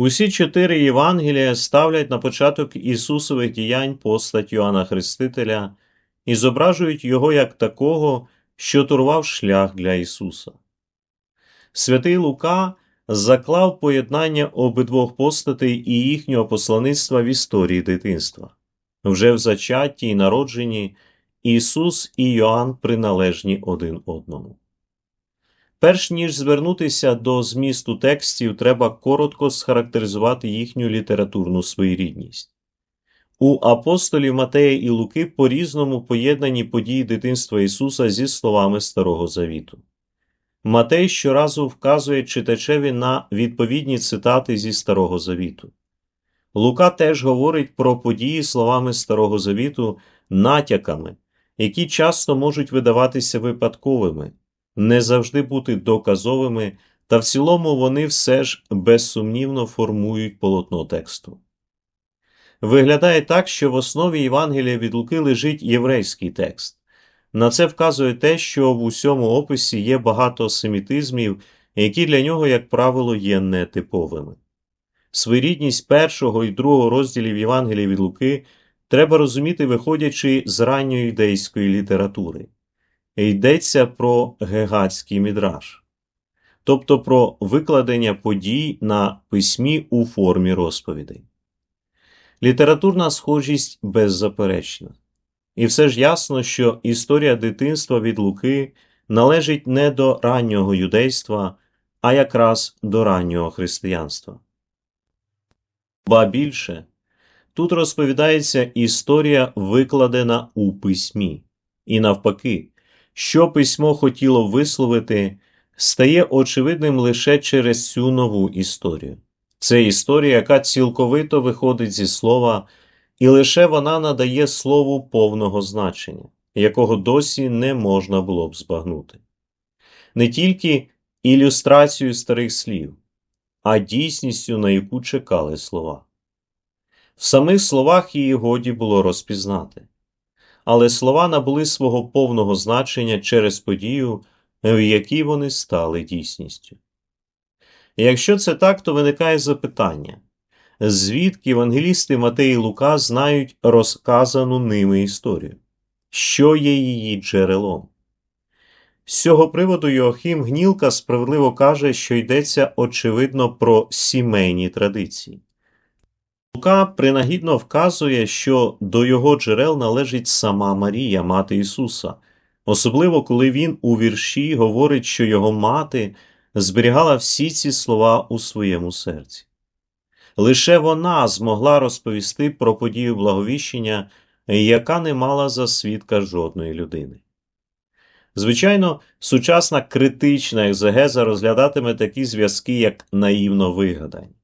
Усі чотири Євангелія ставлять на початок Ісусових діянь постать Йоанна Хрестителя і зображують його як такого, що турував шлях для Ісуса. Святий Лука заклав поєднання обидвох постатей і їхнього послаництва в історії дитинства. Вже в зачатті і народженні Ісус і Йоанн приналежні один одному. Перш ніж звернутися до змісту текстів, треба коротко схарактеризувати їхню літературну своєрідність. У апостолів Матея і Луки по різному поєднані події дитинства Ісуса зі словами Старого Завіту. Матей щоразу вказує читачеві на відповідні цитати зі Старого Завіту. Лука теж говорить про події словами Старого Завіту натяками, які часто можуть видаватися випадковими, не завжди бути доказовими, та в цілому вони все ж безсумнівно формують полотно тексту. Виглядає так, що в основі Євангелія від Луки лежить єврейський текст. На це вказує те, що в усьому описі є багато семітизмів, які для нього, як правило, є нетиповими. Своєрідність першого і другого розділів Євангелія від Луки треба розуміти, виходячи з ранньої юдейської літератури. Йдеться про гегатський мідраж, тобто про викладення подій на письмі у формі розповідей. Літературна схожість беззаперечна. І все ж ясно, що історія дитинства від Луки належить не до раннього юдейства, а якраз до раннього християнства. Ба більше, тут розповідається історія, викладена у письмі, і навпаки, що письмо хотіло висловити, стає очевидним лише через цю нову історію. Це історія, яка цілковито виходить зі слова, і лише вона надає слову повного значення, якого досі не можна було б збагнути. Не тільки ілюстрацію старих слів, а дійсністю, на яку чекали слова. В самих словах її годі було розпізнати, але слова набули свого повного значення через подію, в якій вони стали дійсністю. Якщо це так, то виникає запитання, звідки евангелісти Матей і Лука знають розказану ними історію, що є її джерелом? З цього приводу Йоахим Гнілка справедливо каже, що йдеться очевидно про сімейні традиції. Лука принагідно вказує, що до його джерел належить сама Марія, мати Ісуса, особливо коли він у вірші говорить, що його мати зберігала всі ці слова у своєму серці. Лише вона змогла розповісти про подію благовіщення, яка не мала за свідка жодної людини. Звичайно, сучасна критична екзегеза розглядатиме такі зв'язки, як наївно вигадані.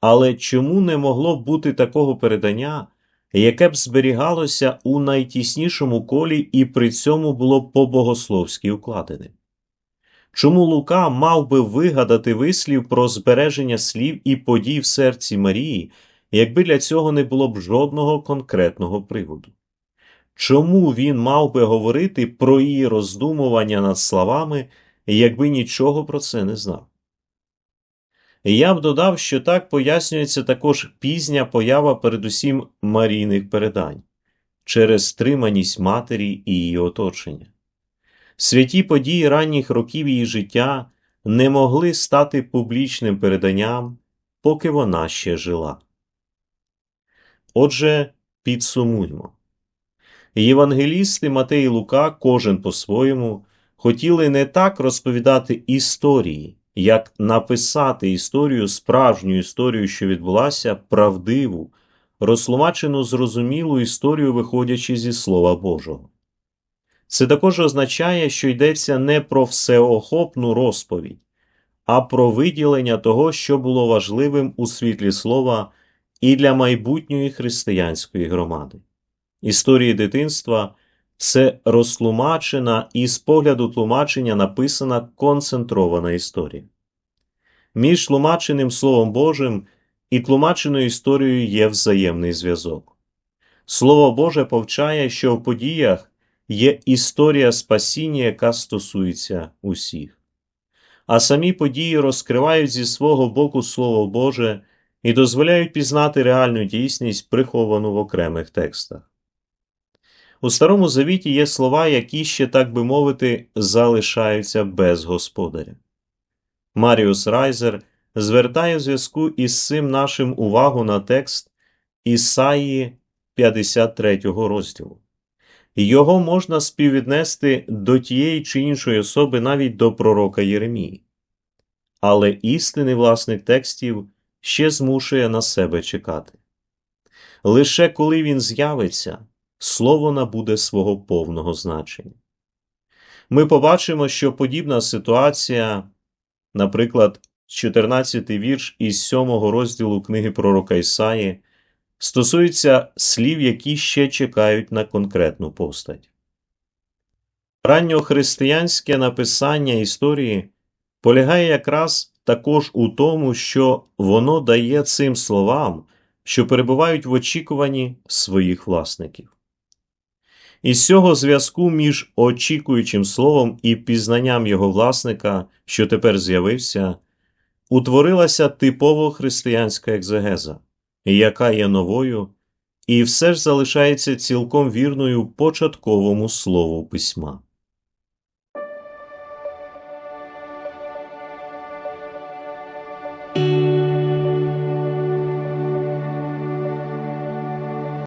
Але чому не могло б бути такого передання, яке б зберігалося у найтіснішому колі і при цьому було б по-богословськи укладене? Чому Лука мав би вигадати вислів про збереження слів і подій в серці Марії, якби для цього не було б жодного конкретного приводу? Чому він мав би говорити про її роздумування над словами, якби нічого про це не знав? Я б додав, що так пояснюється також пізня поява передусім марійних передань через стриманість матері і її оточення. Святі події ранніх років її життя не могли стати публічним переданням, поки вона ще жила. Отже, підсумуймо. Євангелісти Матей і Лука, кожен по-своєму, хотіли не так розповідати історії, як написати історію, справжню історію, що відбулася, правдиву, розтлумачену зрозумілу історію, виходячи зі Слова Божого. Це також означає, що йдеться не про всеохопну розповідь, а про виділення того, що було важливим у світлі слова і для майбутньої християнської громади. Історії дитинства це розтлумачена і з погляду тлумачення написана концентрована історія. Між тлумаченим Словом Божим і тлумаченою історією є взаємний зв'язок. Слово Боже повчає, що в подіях є історія спасіння, яка стосується усіх. а самі події розкривають зі свого боку Слово Боже і дозволяють пізнати реальну дійсність, приховану в окремих текстах. У Старому Завіті є слова, які ще, так би мовити, залишаються без господаря. Маріус Райзер звертає в зв'язку із цим нашим увагу на текст Ісаї 53 розділу. Його можна співвіднести до тієї чи іншої особи навіть до пророка Єремії. Але істинний власник текстів ще змушує на себе чекати. Лише коли він з'явиться, слово набуде свого повного значення. Ми побачимо, що подібна ситуація, наприклад, 14 вірш із 7 розділу книги пророка Ісаї, стосується слів, які ще чекають на конкретну постать. Ранньохристиянське написання історії полягає якраз також у тому, що воно дає цим словам, що перебувають в очікуванні своїх власників. Із цього зв'язку між очікуючим словом і пізнанням його власника, що тепер з'явився, утворилася типово християнська екзегеза, яка є новою і все ж залишається цілком вірною початковому слову письма.